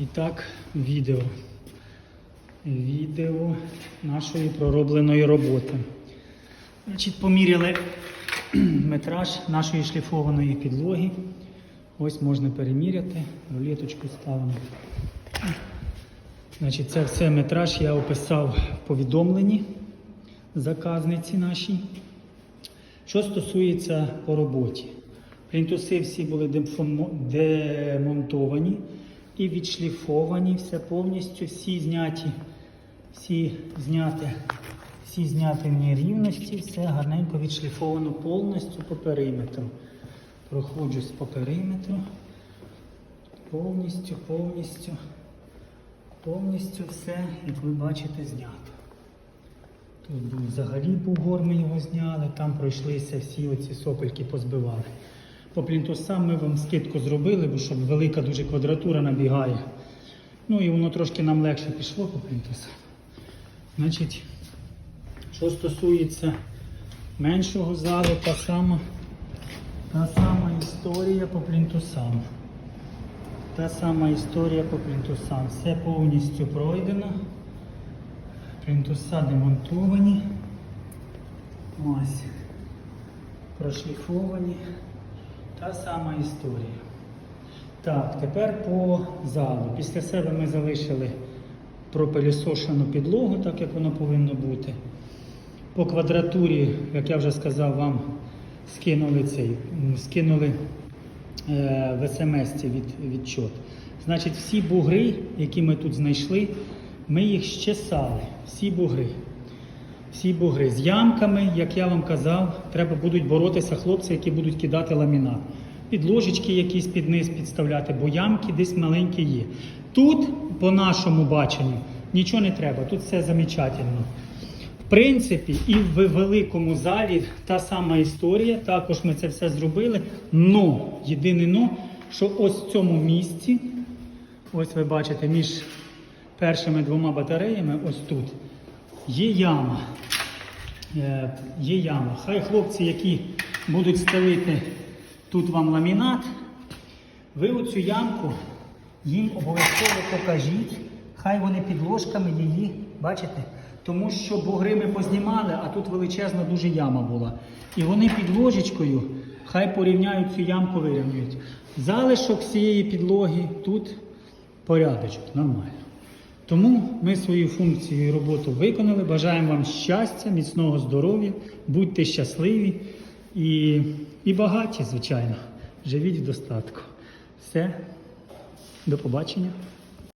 І так, відео. Відео нашої проробленої роботи. Значить, поміряли метраж нашої шліфованої підлоги. Ось можна переміряти, рулеточку ставимо. Значить, це все метраж я описав в повідомленні заказниці нашій. Що стосується по роботі, плінтуси всі були демонтовані і відшліфовані, все повністю, всі зняті, всі зняті, всі зняті нерівності, все гарненько відшліфовано повністю по периметру. Проходжусь по периметру. Повністю, повністю, повністю все, як ви бачите, знято. Тут був взагалі бугор, ми його зняли, там пройшлися всі оці сопельки, позбивали. По плінтусам ми вам скидку зробили, бо щоб велика дуже квадратура набігає. Ну і воно трошки нам легше пішло по плінтусам. Значить, що стосується меншого залу, та сама, та сама історія по плінтусам. Та сама історія по плінтусам. Все повністю пройдено. Плінтуса демонтовані. Ось. Прошліфовані. Та сама історія. Так, тепер по залу. Після себе ми залишили пропилісошену підлогу, так як воно повинно бути. По квадратурі, як я вже сказав, вам скинули цей, скинули е, в смс від, відчот. Значить, всі бугри, які ми тут знайшли, ми їх щесали. Всі бугри. Всі бугри з ямками, як я вам казав, треба будуть боротися хлопці, які будуть кидати ламінат. Підложечки якісь під низ підставляти, бо ямки десь маленькі є. Тут, по нашому баченню, нічого не треба, тут все замечательно. В принципі, і в великому залі та сама історія. Також ми це все зробили. Но, єдине но, що ось в цьому місці, ось ви бачите, між першими двома батареями, ось тут, є яма. Е, Є яма. Хай хлопці, які будуть ставити тут вам ламінат, ви оцю ямку їм обов'язково покажіть, хай вони підложками її, бачите? Тому що бугри ми познімали, а тут величезна дуже яма була. І вони під ложечкою хай порівняють цю ямку, вирівнюють. Залишок цієї підлоги тут порядочок, нормально. Тому ми свою функцію і роботу виконали. Бажаємо вам щастя, міцного здоров'я, будьте щасливі і, і багаті, звичайно. Живіть в достатку. Все, до побачення.